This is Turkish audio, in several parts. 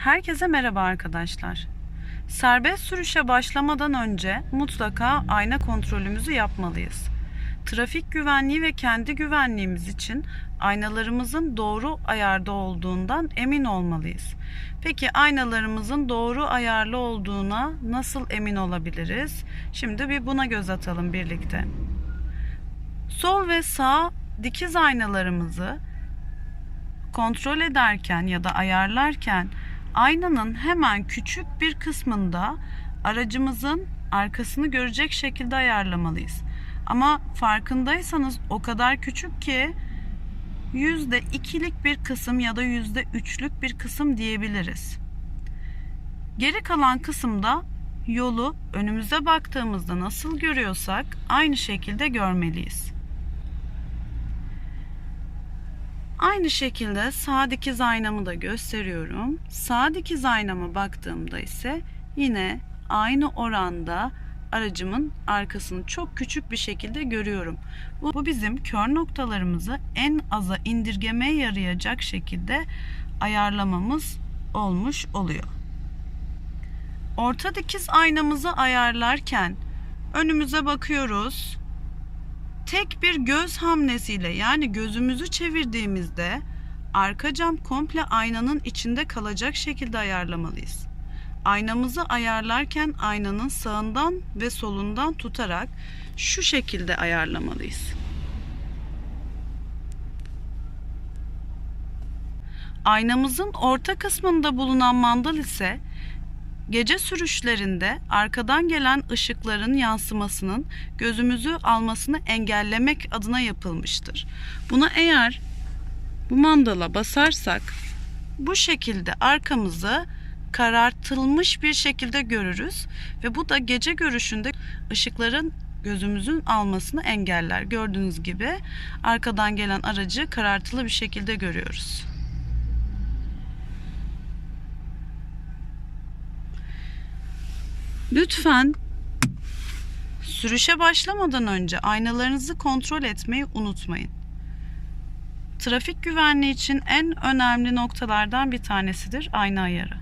Herkese merhaba arkadaşlar. Serbest sürüşe başlamadan önce mutlaka ayna kontrolümüzü yapmalıyız. Trafik güvenliği ve kendi güvenliğimiz için aynalarımızın doğru ayarda olduğundan emin olmalıyız. Peki aynalarımızın doğru ayarlı olduğuna nasıl emin olabiliriz? Şimdi bir buna göz atalım birlikte. Sol ve sağ dikiz aynalarımızı kontrol ederken ya da ayarlarken aynanın hemen küçük bir kısmında aracımızın arkasını görecek şekilde ayarlamalıyız. Ama farkındaysanız o kadar küçük ki yüzde ikilik bir kısım ya da yüzde üçlük bir kısım diyebiliriz. Geri kalan kısımda yolu önümüze baktığımızda nasıl görüyorsak aynı şekilde görmeliyiz. Aynı şekilde sağ dikiz aynamı da gösteriyorum. Sağ dikiz aynama baktığımda ise yine aynı oranda aracımın arkasını çok küçük bir şekilde görüyorum. Bu, bizim kör noktalarımızı en aza indirgemeye yarayacak şekilde ayarlamamız olmuş oluyor. Orta dikiz aynamızı ayarlarken önümüze bakıyoruz tek bir göz hamlesiyle yani gözümüzü çevirdiğimizde arka cam komple aynanın içinde kalacak şekilde ayarlamalıyız. Aynamızı ayarlarken aynanın sağından ve solundan tutarak şu şekilde ayarlamalıyız. Aynamızın orta kısmında bulunan mandal ise Gece sürüşlerinde arkadan gelen ışıkların yansımasının gözümüzü almasını engellemek adına yapılmıştır. Buna eğer bu mandala basarsak bu şekilde arkamızı karartılmış bir şekilde görürüz ve bu da gece görüşünde ışıkların gözümüzün almasını engeller. Gördüğünüz gibi arkadan gelen aracı karartılı bir şekilde görüyoruz. Lütfen sürüşe başlamadan önce aynalarınızı kontrol etmeyi unutmayın. Trafik güvenliği için en önemli noktalardan bir tanesidir ayna ayarı.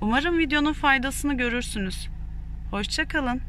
Umarım videonun faydasını görürsünüz. Hoşçakalın.